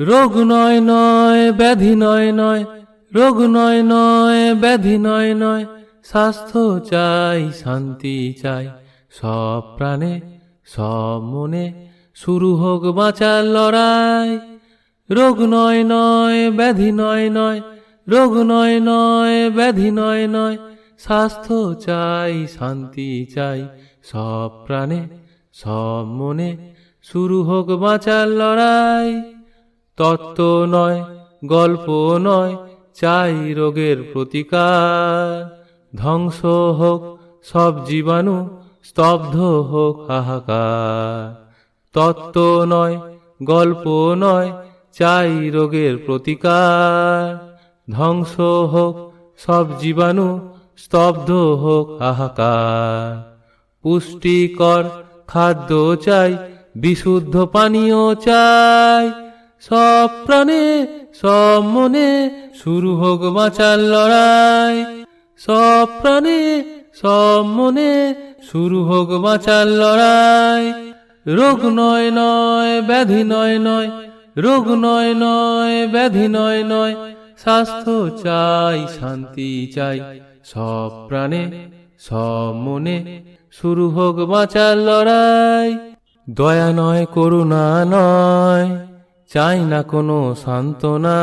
রোগ নয় নয়, ব্যাধি নয় নয়, রোগ নয় নয়, ব্যাধি নয় নয়, স্বাস্থ্য চাই, শান্তি চাই। সব প্রাণে, সব মনে শুরু হোক বাঁচার লড়াই। রোগ নয় নয়, ব্যাধি নয় নয়, রোগ নয় নয়, ব্যাধি নয় নয়, স্বাস্থ্য চাই, শান্তি চাই। সব প্রাণে, সব মনে শুরু হোক বাঁচার লড়াই। তত্ত্ব নয়, গল্প নয়, চাই রোগের প্রতিকার। ধ্বংস হোক সব জীবাণু, স্তব্ধ হোক হাহাকার। তত্ত্ব নয়, গল্প নয়, চাই রোগের প্রতিকার। ধ্বংস হোক সব জীবাণু, স্তব্ধ হোক হাহাকার। পুষ্টিকর খাদ্য চাই, বিশুদ্ধ পানীয় চাই সব প্রাণে, সব মনে শুরু হোক বাঁচার লড়াই। সব প্রাণে, সব মনে শুরু হোক বাঁচার লড়াই। রোগ নয় নয়, ব্যাধি নয় নয়, রোগ নয় নয়, ব্যাধি নয় নয়, স্বাস্থ্য চাই, শান্তি চাই। সব প্রাণে, সব মনে শুরু হোক বাঁচার লড়াই। দয়া নয়, করুণা নয়। চাই না কোনো সান্ত্বনা।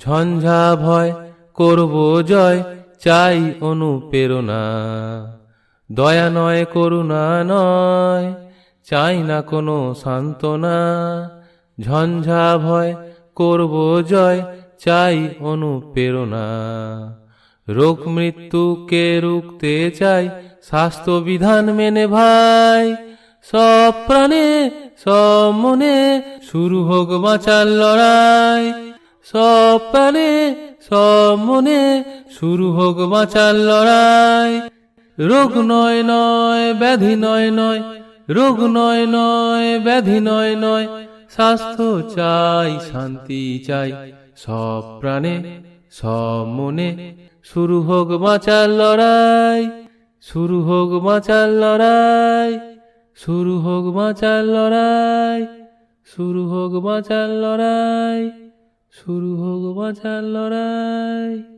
ঝঞ্ঝা ভয় করব জয়, চাই অনুপ্রেরণা। দয়া নয়, করুণা নয়, চাই না কোনো সান্ত্বনা। ঝঞ্ঝা ভয় করব জয়, চাই অনুপ্রেরণা। রোগ মৃত্যুকে রুখতে চাই স্বাস্থ্য বিধান মেনে ভাই, সব প্রাণে মনে শুরু হোক বাঁচার লড়াই। সব প্রাণে সব মনে শুরু হোক বাঁচার লড়াই। রোগ নয় নয়, ব্যাধি নয় নয়, রোগ নয় নয়, ব্যাধি নয় নয়, স্বাস্থ্য চাই, শান্তি চাই। সব প্রাণে সব মনে শুরু হোক বাঁচার লড়াই, শুরু হোক বাঁচার লড়াই। শুরু হোক বাঁচার লড়াই শুরু হোক বাঁচার লড়াই শুরু হোক বাঁচার লড়াই।